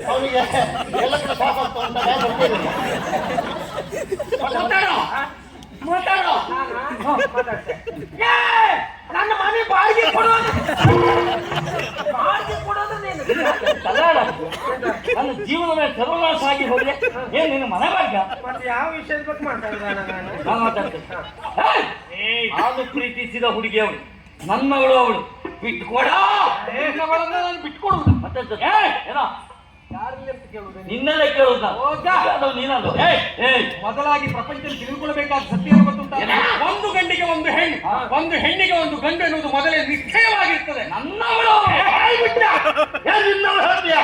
ಅವನಿಗೆ ಎಲ್ಲ ಕಡೆ ಪಾಪ. ಮಾತಾಡೋ? ಮಾತಾಡೋ? ನನ್ನ ಮನೆ ಬಾಡಿಗೆ ಕೊಡೋದು. ಬಾಡಿಗೆ ಕೊಡೋದು ನೀನು. ನನ್ನ ಜೀವನವೇ ಸರ್ವನಾಶ ಆಗಿ ಹೋದ್ರೆ ಏನ್ ನಿನ್ನ ಮನೆ ಬಾಡ್ಗ ಮತ್ತೆ ಯಾವ ವಿಷಯದ ಬಗ್ಗೆ ಮಾತಾಡಿದ ನಾನು? ಮಾತಾಡ್ತೇನೆ. ನಾನು ಪ್ರೀತಿಸಿದ ಹುಡುಗಿ ಅವಳು ನನ್ನವಳು ಅವಳು. ಬಿಟ್ಕೊಡ? ನಾನು ಬಿಟ್ಕೊಡುದು ಮತ್ತೆ? ಏನೋ? ನಿನ್ನಲ್ಲೇ ಹೌದಾ? ಅದು ನೀನಲ್ಲ ಮೊದಲಾಗಿ ಪ್ರಪಂಚದಲ್ಲಿ ತಿಳಿದುಕೊಳ್ಳಬೇಕಾದ ಸತ್ಯ ಒಂದು ಗಂಡಿಗೆ ಒಂದು ಹೆಣ್ಣು. ಒಂದು ಹೆಣ್ಣಿಗೆ ಒಂದು ಗಂಡು ಎನ್ನುವುದು ಮೊದಲೇ ನಿಶ್ಚಯವಾಗಿರ್ತದೆ. ನಿನ್ನವಳು ಹೇಳ್ತೀಯ?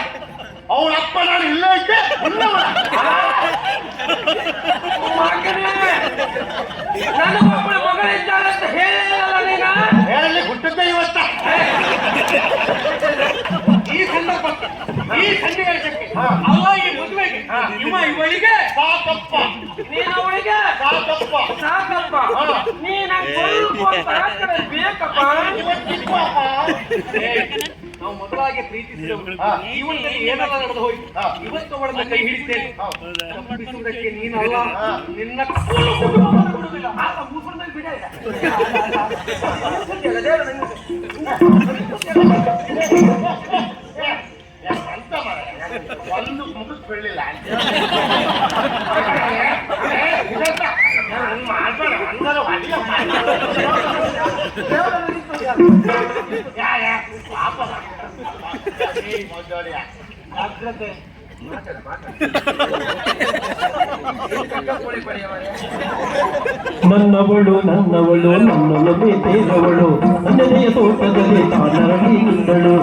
ಈ ಸನ್ನಿವೇಶಕ್ಕೆ ಹಾ. ಅಲ್ಲ ಈ ಮದುವೆಗೆ. ಇವ ಇವಳಿಗೆ ಸಾಕಪ್ಪ. ನೀನು ಅವಳಿಗೆ ಸಾಕಪ್ಪ. ಸಾಕಪ್ಪ. ಹಾ. ನೀನ ಬೇಕಪ್ಪ. ನಾವು ಮೊದಲಾಗಿ ಪ್ರೀತಿಸಿದವರು. ಜೀವನದಲ್ಲಿ ಏನೆಲ್ಲ ನಡೆದು ಹೋಯ್ತು? ಇವತ್ತು ಅವಳನ್ನ ಕೈ ಹಿಡಿತೇನೆ. ಹೌದು. ತಪ್ಪಿಸುವುದಕ್ಕೆ ನೀನಲ್ಲ. ನಿನ್ನ ಬಿಡ ಬೀಳಿಲ್ಲ ಮಾಡ್ಬೇಡ ಒಂದರ ಅಡಿಗೆ ಮೊದಲಿಯ ಜಾಗ್ರತೆ ನನ್ನವಳು ನನ್ನವಳು ನನ್ನೊಲವೇ ತೇರವಳು ನನ್ನನೆಯ ತೋಟದಲ್ಲಿ ತಾನರಳಿ ನಿಂದಳು.